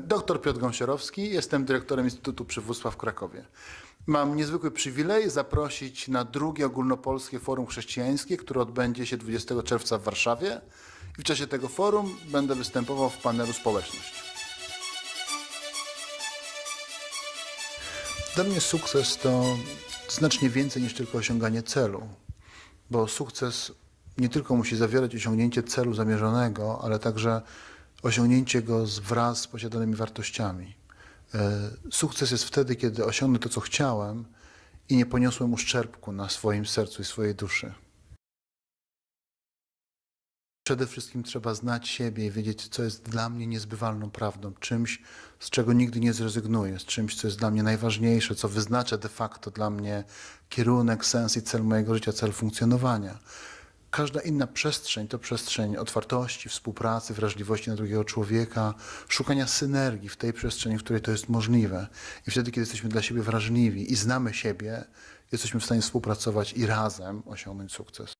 Doktor Piotr Gąsiorowski, jestem dyrektorem Instytutu Przywództwa w Krakowie. Mam niezwykły przywilej zaprosić na drugie ogólnopolskie forum chrześcijańskie, które odbędzie się 20 czerwca w Warszawie. I w czasie tego forum będę występował w panelu Społeczność. Dla mnie sukces to znacznie więcej niż tylko osiąganie celu, bo sukces nie tylko musi zawierać osiągnięcie celu zamierzonego, ale także osiągnięcie go wraz z posiadanymi wartościami. E, Sukces jest wtedy, kiedy osiągnę to, co chciałem i nie poniosłem uszczerbku na swoim sercu i swojej duszy. Przede wszystkim trzeba znać siebie i wiedzieć, co jest dla mnie niezbywalną prawdą, czymś, z czego nigdy nie zrezygnuję, z czymś, co jest dla mnie najważniejsze, co wyznacza de facto dla mnie kierunek, sens i cel mojego życia, cel funkcjonowania. Każda inna przestrzeń to przestrzeń otwartości, współpracy, wrażliwości na drugiego człowieka, szukania synergii w tej przestrzeni, w której to jest możliwe. I wtedy, kiedy jesteśmy dla siebie wrażliwi i znamy siebie, jesteśmy w stanie współpracować i razem osiągnąć sukces.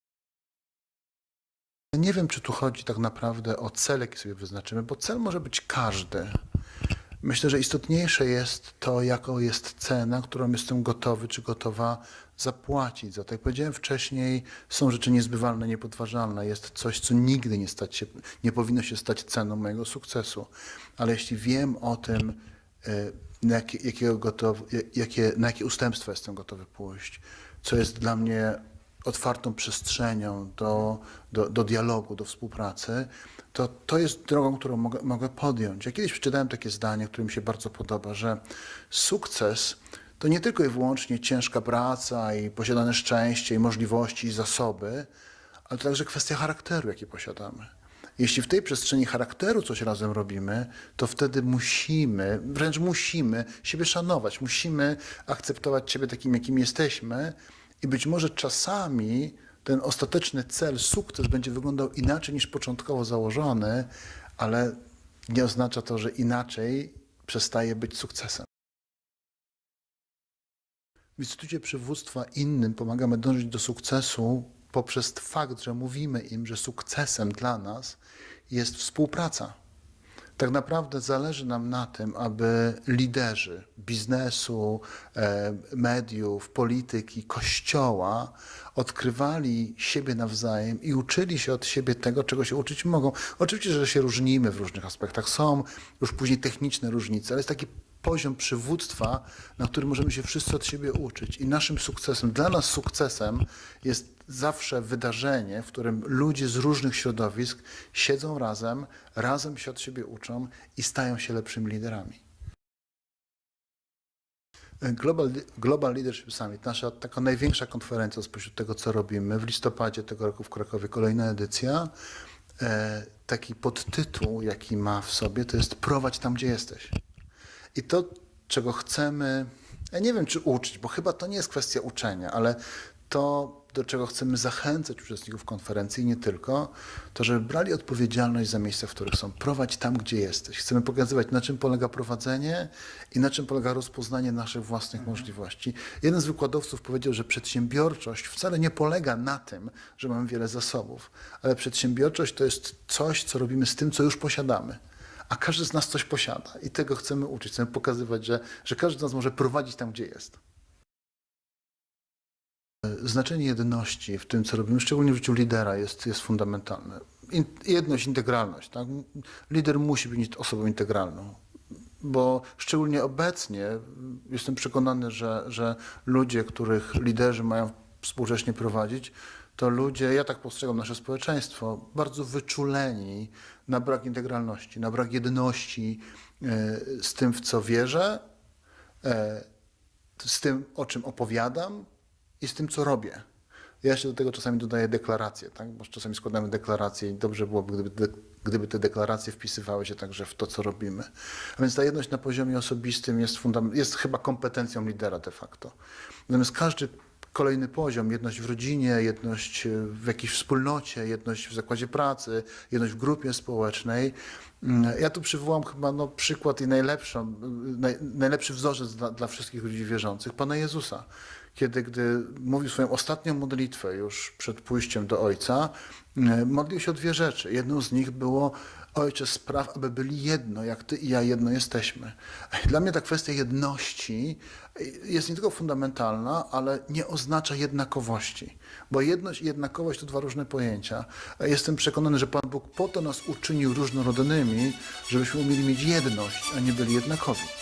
Nie wiem, czy tu chodzi tak naprawdę o cel, jaki sobie wyznaczymy, bo cel może być każdy. Myślę, że istotniejsze jest to, jaką jest cena, którą jestem gotowy czy gotowa zapłacić. Za to, jak powiedziałem wcześniej, są rzeczy niezbywalne, niepodważalne. Jest coś, co nigdy nie, stać się, nie powinno się stać ceną mojego sukcesu. Ale jeśli wiem o tym, e, na jakie, jakiego jakie, na jakie ustępstwa jestem gotowy pójść, co jest dla mnie otwartą przestrzenią do, do, do dialogu, do współpracy, to to jest drogą, którą mogę, mogę podjąć. Ja kiedyś przeczytałem takie zdanie, które mi się bardzo podoba, że sukces to nie tylko i wyłącznie ciężka praca i posiadane szczęście i możliwości i zasoby, ale to także kwestia charakteru, jaki posiadamy. Jeśli w tej przestrzeni charakteru coś razem robimy, to wtedy musimy, wręcz musimy siebie szanować, musimy akceptować siebie takim, jakim jesteśmy i być może czasami ten ostateczny cel, sukces będzie wyglądał inaczej niż początkowo założony, ale nie oznacza to, że inaczej przestaje być sukcesem. W Instytucie Przywództwa innym pomagamy dążyć do sukcesu poprzez fakt, że mówimy im, że sukcesem dla nas jest współpraca. Tak naprawdę zależy nam na tym, aby liderzy biznesu, e, mediów, polityki, kościoła odkrywali siebie nawzajem i uczyli się od siebie tego, czego się uczyć mogą. Oczywiście, że się różnimy w różnych aspektach. Są już później techniczne różnice, ale jest taki poziom przywództwa, na którym możemy się wszyscy od siebie uczyć. I naszym sukcesem, dla nas sukcesem jest zawsze wydarzenie, w którym ludzie z różnych środowisk siedzą razem, razem się od siebie uczą i stają się lepszymi liderami. Global, Global Leadership Summit, nasza taka największa konferencja spośród tego, co robimy. W listopadzie tego roku w Krakowie kolejna edycja. E, taki podtytuł, jaki ma w sobie, to jest prowadź tam, gdzie jesteś. I to, czego chcemy, ja nie wiem, czy uczyć, bo chyba to nie jest kwestia uczenia, ale to, do czego chcemy zachęcać uczestników konferencji i nie tylko, to żeby brali odpowiedzialność za miejsca, w których są. Prowadź tam, gdzie jesteś. Chcemy pokazywać, na czym polega prowadzenie i na czym polega rozpoznanie naszych własnych możliwości. Jeden z wykładowców powiedział, że przedsiębiorczość wcale nie polega na tym, że mamy wiele zasobów, ale przedsiębiorczość to jest coś, co robimy z tym, co już posiadamy a każdy z nas coś posiada i tego chcemy uczyć. Chcemy pokazywać, że, że każdy z nas może prowadzić tam, gdzie jest. Znaczenie jedności w tym, co robimy, szczególnie w życiu lidera, jest, jest fundamentalne. In, jedność, integralność. Tak? Lider musi być osobą integralną, bo szczególnie obecnie jestem przekonany, że, że ludzie, których liderzy mają współcześnie prowadzić, to ludzie, ja tak postrzegam nasze społeczeństwo, bardzo wyczuleni na brak integralności, na brak jedności e, z tym, w co wierzę, e, z tym, o czym opowiadam i z tym, co robię. Ja jeszcze do tego czasami dodaję deklaracje, tak? bo czasami składamy deklaracje i dobrze byłoby, gdyby, gdyby te deklaracje wpisywały się także w to, co robimy. A więc ta jedność na poziomie osobistym jest, jest chyba kompetencją lidera de facto. Natomiast każdy kolejny poziom, jedność w rodzinie, jedność w jakiejś wspólnocie, jedność w zakładzie pracy, jedność w grupie społecznej. Mm, Ja tu przywołam chyba no, przykład i najlepszą, naj, najlepszy wzorzec dla, dla wszystkich ludzi wierzących, Pana Jezusa. Kiedy, gdy mówił swoją ostatnią modlitwę już przed pójściem do Ojca, mm, modlił się o dwie rzeczy. Jedną z nich było, Ojcze, spraw, aby byli jedno, jak Ty i ja jedno jesteśmy. Dla mnie ta kwestia jedności jest nie tylko fundamentalna, ale nie oznacza jednakowości. Bo jedność i jednakowość to dwa różne pojęcia. Jestem przekonany, że Pan Bóg po to nas uczynił różnorodnymi, żebyśmy umieli mieć jedność, a nie byli jednakowi.